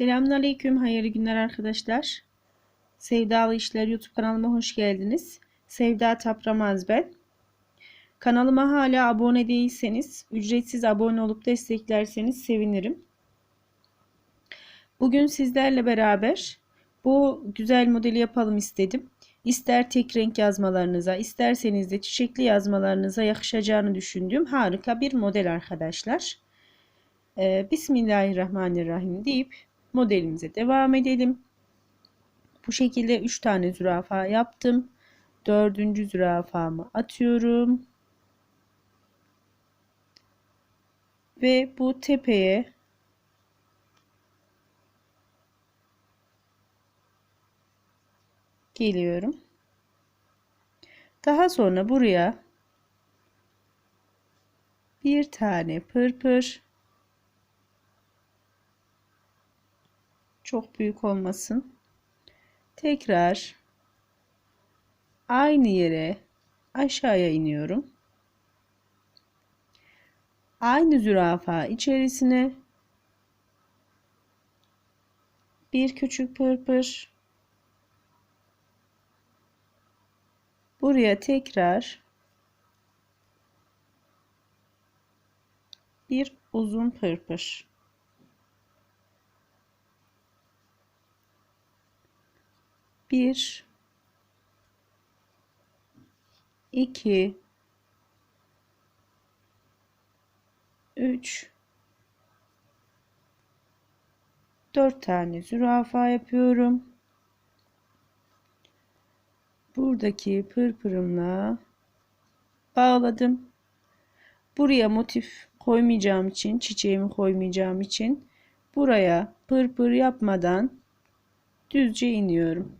Selamünaleyküm, hayırlı günler arkadaşlar. Sevdalı İşler YouTube kanalıma hoş geldiniz. Sevda Tapramaz ben. Kanalıma hala abone değilseniz, ücretsiz abone olup desteklerseniz sevinirim. Bugün sizlerle beraber bu güzel modeli yapalım istedim. İster tek renk yazmalarınıza, isterseniz de çiçekli yazmalarınıza yakışacağını düşündüğüm harika bir model arkadaşlar. Ee, Bismillahirrahmanirrahim deyip modelimize devam edelim. Bu şekilde 3 tane zürafa yaptım. Dördüncü zürafamı atıyorum. Ve bu tepeye geliyorum. Daha sonra buraya bir tane pırpır çok büyük olmasın. Tekrar aynı yere aşağıya iniyorum. Aynı zürafa içerisine bir küçük pırpır buraya tekrar bir uzun pırpır bir iki üç dört tane zürafa yapıyorum. Buradaki pırpırımla bağladım. Buraya motif koymayacağım için, çiçeğimi koymayacağım için buraya pırpır yapmadan düzce iniyorum.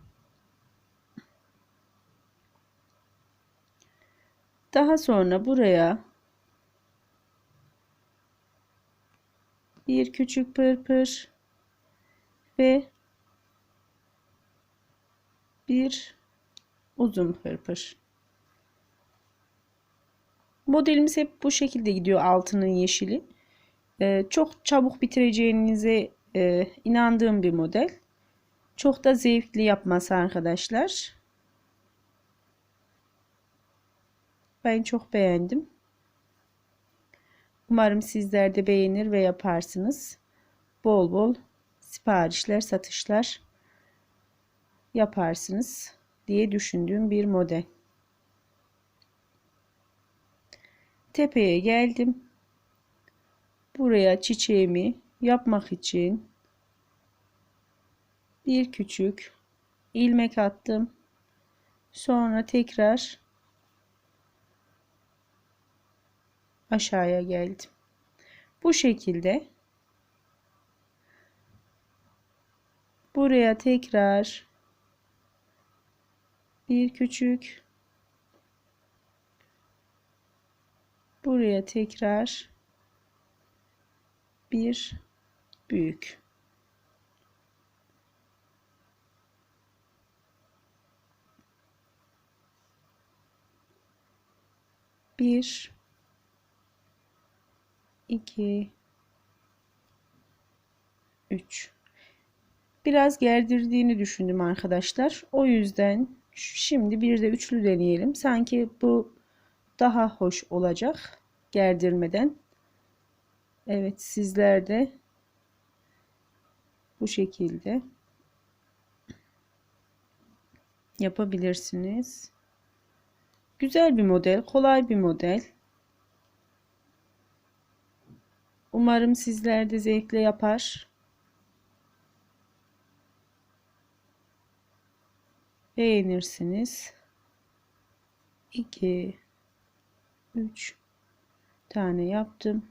Daha sonra buraya bir küçük pırpır ve bir uzun pırpır. Modelimiz hep bu şekilde gidiyor altının yeşili. Ee, çok çabuk bitireceğinize e, inandığım bir model. Çok da zevkli yapması arkadaşlar. Ben çok beğendim. Umarım sizler de beğenir ve yaparsınız. Bol bol siparişler, satışlar yaparsınız diye düşündüğüm bir model. Tepeye geldim. Buraya çiçeğimi yapmak için bir küçük ilmek attım. Sonra tekrar aşağıya geldim. Bu şekilde buraya tekrar bir küçük buraya tekrar bir büyük bir 2 3 Biraz gerdirdiğini düşündüm arkadaşlar. O yüzden şimdi bir de üçlü deneyelim. Sanki bu daha hoş olacak gerdirmeden. Evet sizler de bu şekilde yapabilirsiniz. Güzel bir model, kolay bir model. Umarım sizler de zevkle yapar. Beğenirsiniz. 2 3 tane yaptım.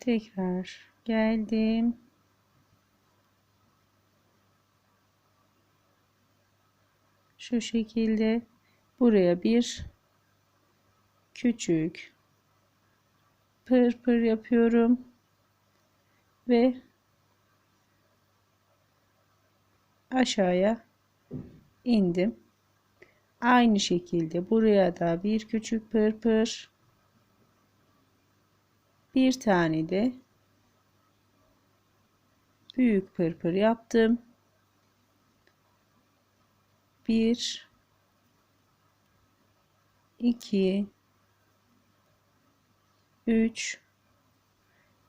Tekrar geldim. Şu şekilde buraya bir küçük pır pır yapıyorum ve aşağıya indim. Aynı şekilde buraya da bir küçük pır pır Bir tane de büyük pırpır yaptım. Bir, iki, üç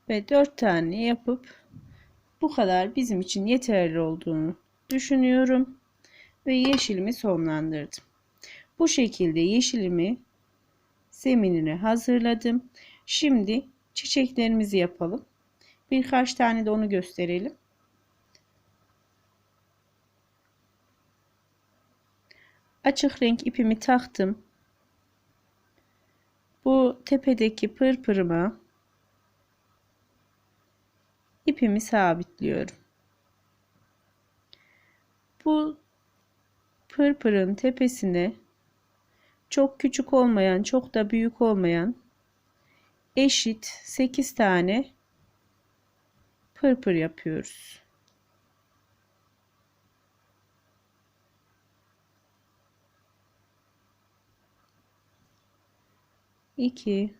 ve dört tane yapıp bu kadar bizim için yeterli olduğunu düşünüyorum ve yeşilimi sonlandırdım. Bu şekilde yeşilimi zeminine hazırladım. Şimdi çiçeklerimizi yapalım. Birkaç tane de onu gösterelim. Açık renk ipimi taktım. Bu tepedeki pırpırıma ipimi sabitliyorum. Bu pırpırın tepesine çok küçük olmayan, çok da büyük olmayan eşit 8 tane pırpır yapıyoruz. İki,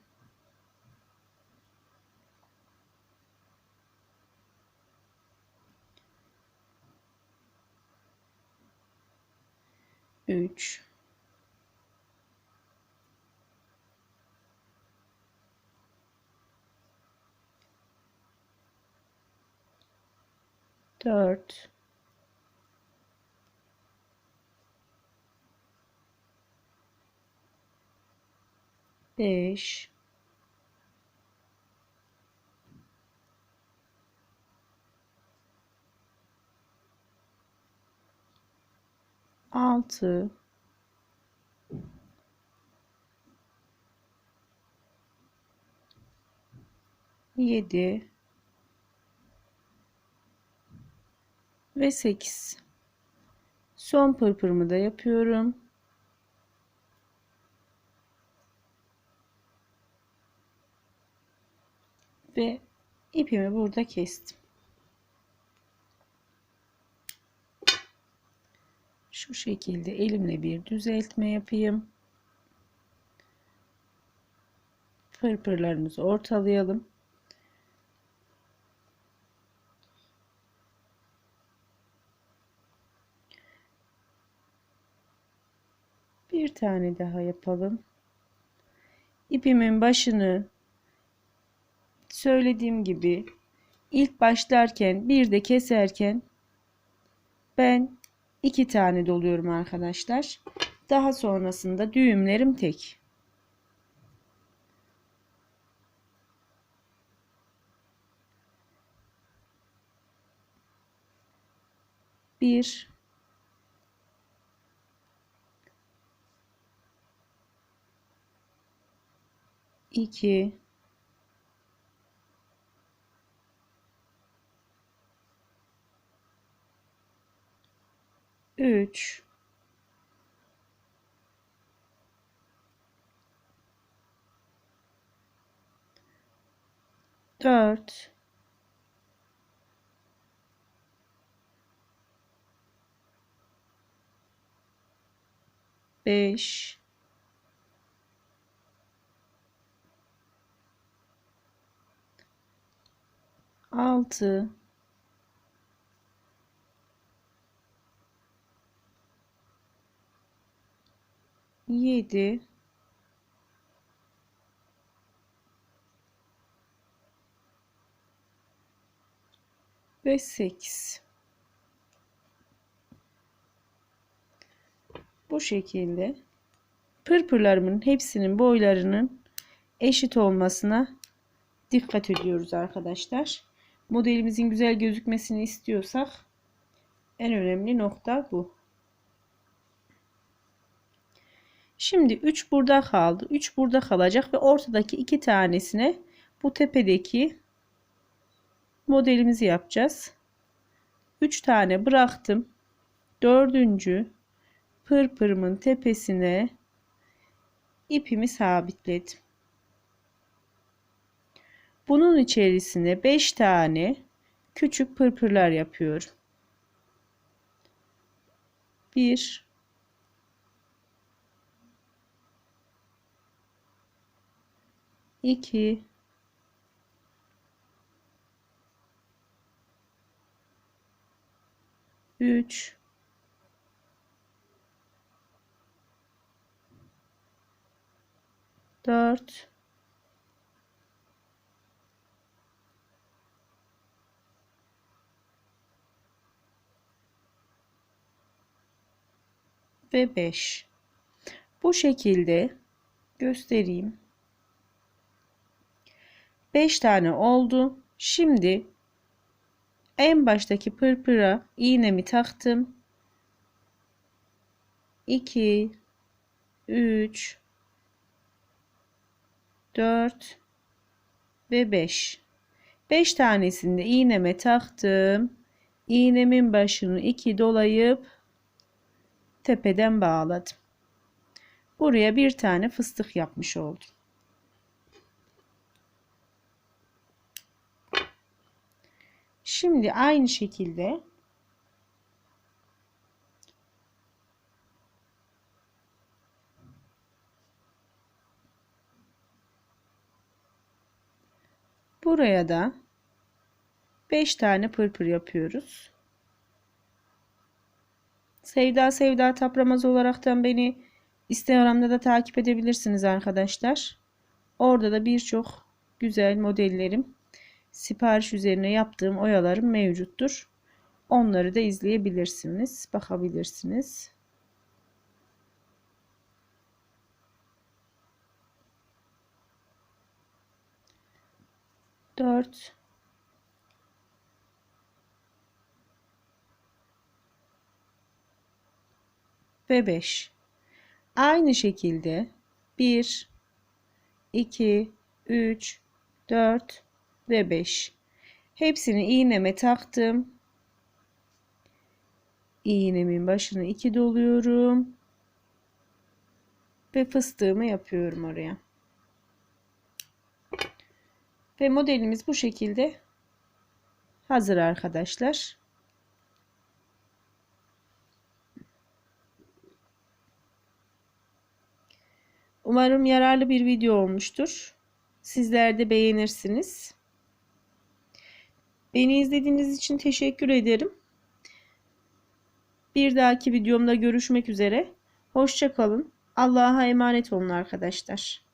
üç, dört, beş, altı, yedi ve sekiz. Son pırpırımı da yapıyorum. Ve ipimi burada kestim. Şu şekilde elimle bir düzeltme yapayım. Pırpırlarımızı ortalayalım. Bir tane daha yapalım. İpimin başını söylediğim gibi ilk başlarken bir de keserken ben iki tane doluyorum arkadaşlar. Daha sonrasında düğümlerim tek. Bir 2 3 4 5 6 neydi? Beş sekiz. Bu şekilde pırpırlarımın hepsinin boylarının eşit olmasına dikkat ediyoruz arkadaşlar. Modelimizin güzel gözükmesini istiyorsak en önemli nokta bu. Şimdi 3 burada kaldı. 3 burada kalacak ve ortadaki iki tanesine bu tepedeki modelimizi yapacağız. 3 tane bıraktım. Dördüncü pırpırımın tepesine ipimi sabitledim. Bunun içerisine 5 tane küçük pırpırlar yapıyorum. 1 2 3 4 ve 5 bu şekilde göstereyim. 5 tane oldu. Şimdi en baştaki pırpıra iğnemi taktım. 2 3 4 ve 5 5 tanesinde iğneme taktım. İğnemin başını 2 dolayıp tepeden bağladım. Buraya bir tane fıstık yapmış oldum Şimdi aynı şekilde buraya da 5 tane pırpır yapıyoruz. Sevda Sevda Tapramaz olaraktan beni Instagram'da da takip edebilirsiniz arkadaşlar. Orada da birçok güzel modellerim sipariş üzerine yaptığım oyalarım mevcuttur. Onları da izleyebilirsiniz, bakabilirsiniz. Dört. Ve beş. Aynı şekilde bir, iki, üç, dört, ve 5. Hepsini iğneme taktım. İğnemin başını 2 doluyorum. Ve fıstığımı yapıyorum oraya. Ve modelimiz bu şekilde hazır arkadaşlar. Umarım yararlı bir video olmuştur. Sizler de beğenirsiniz. Beni izlediğiniz için teşekkür ederim. Bir dahaki videomda görüşmek üzere. Hoşçakalın. Allah'a emanet olun arkadaşlar.